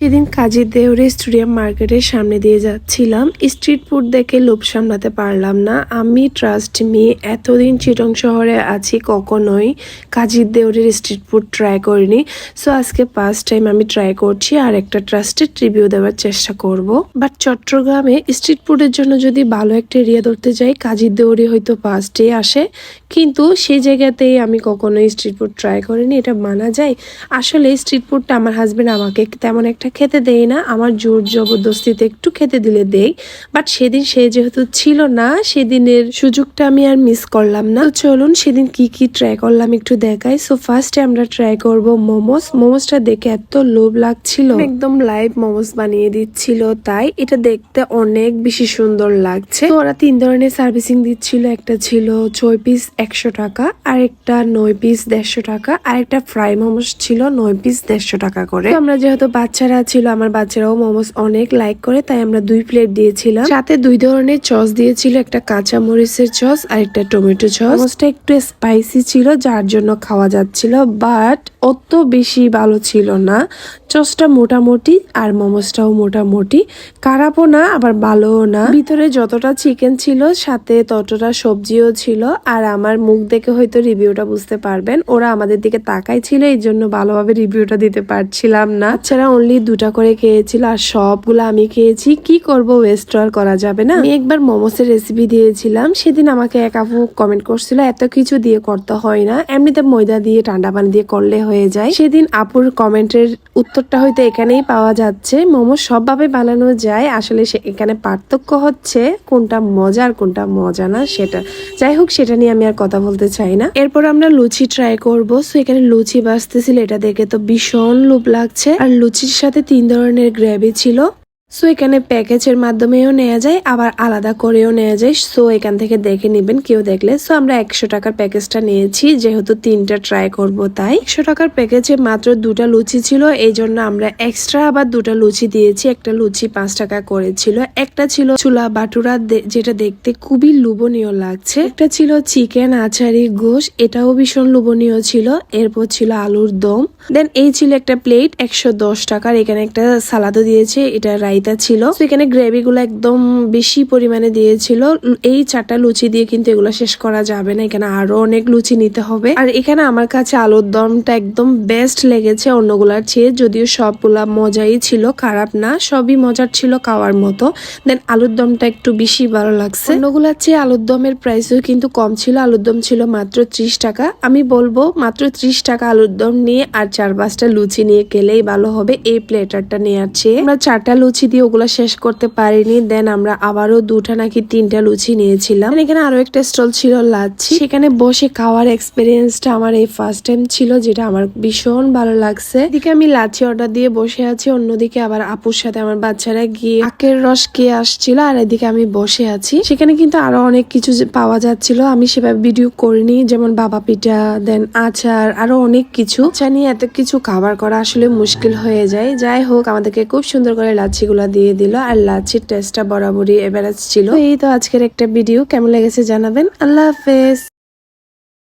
সেদিন কাজী দেউরে স্টুডিয়াম মার্কেটের সামনে দিয়ে যাচ্ছিলাম। স্ট্রিট ফুড দেখে লোভ সামলাতে পারলাম না। আমি, ট্রাস্ট মি, এতদিন চিটং শহরে আছি, কখনোই কাজী দেউরের স্ট্রিট ফুড ট্রাই করিনি। সো আজকে ফার্স্ট টাইম আমি ট্রাই করছি আর একটা ট্রাস্টেড রিভিউ দেওয়ার চেষ্টা করব। বাট চট্টগ্রামে স্ট্রিট ফুডের জন্য যদি ভালো একটা এরিয়া ধরতে যাই, কাজী দেউরি হয়তো ফার্স্টে আসে। কিন্তু সেই জায়গাতেই আমি কখনোই স্ট্রিট ফুড ট্রাই করিনি, এটা মানা যায়। আসলে স্ট্রিট ফুডটা আমার হাজবেন্ড আমাকে তেমন একটা খেতে দেয় না আমার জোর জবরদস্তিতে একটু খেতে দিলে দেই বাট সেদিন সে যেহেতু ছিল না সেদিনের সুযোগটা আমি আর মিস করলাম না। চলুন সেদিন কি কি ট্রাই করলাম একটু দেখাই। সো ফার্স্টে আমরা ট্রাই করব মোমোস মোমোসটা দেখে এত লোভ লাগছিল। একদম লাইভ মোমোস বানিয়ে দিচ্ছিল তাই এটা দেখতে অনেক বেশি সুন্দর লাগছে। ওরা তিন ধরনের সার্ভিসিং দিচ্ছিল একটা ছিল ছয় পিস একশো টাকা আর একটা নয় পিস দেড়শো টাকা আর একটা ফ্রাই মোমোস ছিল নয় পিস দেড়শো টাকা করে। আমরা যেহেতু বাচ্চারা ছিল, আমার বাচ্চারাও মোমোস অনেক লাইক করে, তাই আমরা দুই প্লেট দিয়েছিলাম। সাথে দুই ধরনের চস দিয়েছিল, একটা কাঁচা মরিচের চস আর একটা টমেটো চস। মোমোসটা একটু স্পাইসি ছিল, যার জন্য খাওয়া যাচ্ছিল বাট অত বেশি ভালো ছিল না। চসটা মোটামুটি আর মোমোসটাও মোটামুটি। খারাপও না, আবার ভালোও না। ভিতরে যতটা চিকেন ছিল, সাথে ততটা সবজিও ছিল। আর আমার মুখ দেখে হয়তো রিভিউটা বুঝতে পারবেন। ওরা আমাদের দিকে তাকাই ছিল এই জন্য ভালোভাবে রিভিউটা দিতে পারছিলাম না। বাচ্চারা অনলি দুটা করে খেয়েছিল আর সবগুলো আমি খেয়েছি। কি করব ওয়েস্ট আর করা যাবে না। আমি একবার মোমোসের রেসিপি দিয়েছিলাম। সেদিন আমাকে এক আপু কমেন্ট করছিল, এত কিছু দিয়ে করতে হয় না। এমনিতে ময়দা দিয়ে, ঠান্ডা পানি দিয়ে করলে হয়ে যায়। সেদিন আপুর কমেন্টের উত্তরটা হয়তো এখানেই পাওয়া যাচ্ছে। মোমো সবভাবে বানানো যায়। আসলে সে এখানে পার্থক্য হচ্ছে কোনটা মজার কোনটা মজা না সেটা। যাই হোক, সেটা নিয়ে আমি আর কথা বলতে চাই না। এরপর আমরা লুচি ট্রাই করব। সো এখানে লুচি বাজতেছিল। এটা দেখে তো ভীষণ লোভ লাগছে। আর লুচির সাথে তিন ধরনের গ্রেভি ছিল। সো এখানে প্যাকেজের মাধ্যমেও নেওয়া যায়, আবার আলাদা করেও নেওয়া যায়। সো এখান থেকে দেখে নেবেন, কেউ দেখলে। সো আমরা একশো টাকার প্যাকেজটা নিয়েছি, যেহেতু তিনটা ট্রাই করব তাই। একশো টাকার প্যাকেজে মাত্র দুটা লুচি ছিল, এই জন্য আমরা এক্সট্রা আবার দুটা লুচি দিয়েছি। একটা লুচি পাঁচ টাকা করেছিল, একটা ছিল চুলা বাটুরা যেটা দেখতে খুবই লোভনীয় লাগছে। একটা ছিল চিকেন আচারি গোশ, এটাও ভীষণ লোভনীয় ছিল। এরপর ছিল আলুর দম। দেন এই ছিল একটা প্লেট একশো দশ টাকার। এখানে একটা সালাদও দিয়েছে, এটা রাইতা ছিল। এখানে গ্রেভি গুলো একদম বেশি পরিমাণে দিয়েছিল। এই চারটা লুচি দিয়ে কিন্তু এগুলো শেষ করা যাবে না। এখানে আরও অনেক লুচি নিতে হবে। আর এখানে আমার কাছে আলুর দমটা একদম বেস্ট লেগেছে অন্যগুলার চেয়ে। যদিও সবগুলা মজাই ছিল, খারাপ না, সবই মজার ছিল খাওয়ার মতো। দেন আলুর দমটা একটু বেশি ভালো লাগছে। অন্যগুলার চেয়ে আলুর দমের প্রাইসও কিন্তু কম ছিল। আলুর দম ছিল মাত্র ত্রিশ টাকা। আমি বলব, মাত্র ত্রিশ টাকা আলুর দম নিয়ে আর চার পাঁচটা লুচি নিয়ে গেলেই ভালো হবে এই প্লেটারটা নেওয়ার চেয়ে। আমরা চারটা লুচি দিয়ে ওগুলো শেষ করতে পারিনি। দেন আমরা আবারও দুটা নাকি তিনটা লুচি নিয়েছিলাম। এখানে আরও একটা স্টল ছিল লাচ্ছি। সেখানে বসে খাওয়ার এক্সপিরিয়েন্সটা আমার এই ফার্স্ট টাইম ছিল, যেটা আমার ভীষণ ভালো লাগছে। এদিকে আমি লাচ্ছি অর্ডার দিয়ে বসে আছি, অন্যদিকে আবার আপুর সাথে আমার বাচ্চারা গিয়ে আখের রস কে আসছিল, আর এদিকে আমি বসে আছি। সেখানে কিন্তু আরও অনেক কিছু পাওয়া যাচ্ছিল, আমি সেভাবে ভিডিও করিনি, যেমন বাবা পিঠা দেন আচার, আরও অনেক কিছু। জানি এত কিছু খাবার করা আসলে মুশকিল হয়ে যায়। যাই হোক, আমাদেরকে খুব সুন্দর করে লাচ্ছি গুলা দিয়ে দিল আর লাচির টেস্টটা বরাবরই এভারেজ ছিল। এই তো আজকের একটা ভিডিও কেমন লেগেছে জানাবেন? আল্লাহ হাফেজ।